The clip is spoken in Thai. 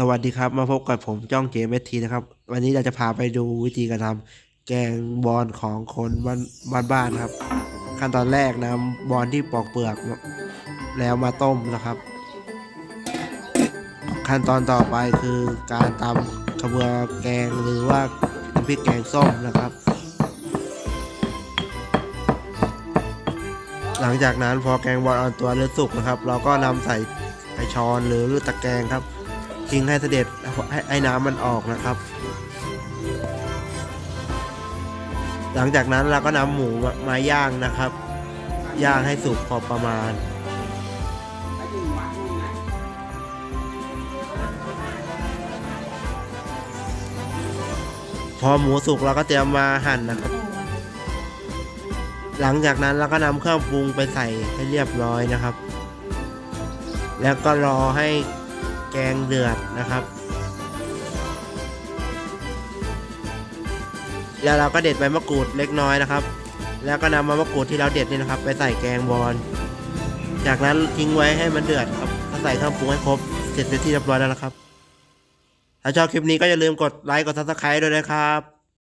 สวัสดีครับมาพบกับผมจ้องเจมทีนะครับ วันนี้เราจะพาไปดูวิธีการทำแกงบอลของคนบ้านบ้านบ้านครับ ขั้นตอนแรกนำบอลที่ปอกเปลือก แล้วมาต้มนะครับ ขั้นตอนต่อไปคือการตำขบวนแกงหรือว่าน้ำพริกแกงส้มนะครับ หลังจากนั้นพอแกงบอลอ่อนตัวเริ่มสุกนะครับ เราก็นำใส่ไปช้อนหรือตะแกรงครับ ทิ้งให้เสด็จให้ให้น้ำมันออกนะครับ หลังจากนั้นเราก็นำหมูมามาย่างนะครับ ย่างให้สุกพอประมาณ พอหมูสุกเราก็เตรียมมาหั่นนะครับ หลังจากนั้นเราก็นำเครื่องปรุงไปใส่ให้เรียบร้อยนะครับ แล้วก็รอให้ แกงเดือดนะครับ แล้วเราก็เด็ดใบมะกรูดเล็กน้อยนะครับ แล้วก็นำใบมะกรูดที่เราเด็ดนี่นะครับ ไปใส่แกงบอลจากนั้นทิ้งไว้ให้มันเดือดครับก็ใส่เครื่องปรุงให้ครบเสร็จเป็นที่เรียบร้อยแล้วนะครับ ถ้าชอบคลิปนี้ก็อย่าลืมกดไลค์กดซับสไครต์ด้วยนะครับ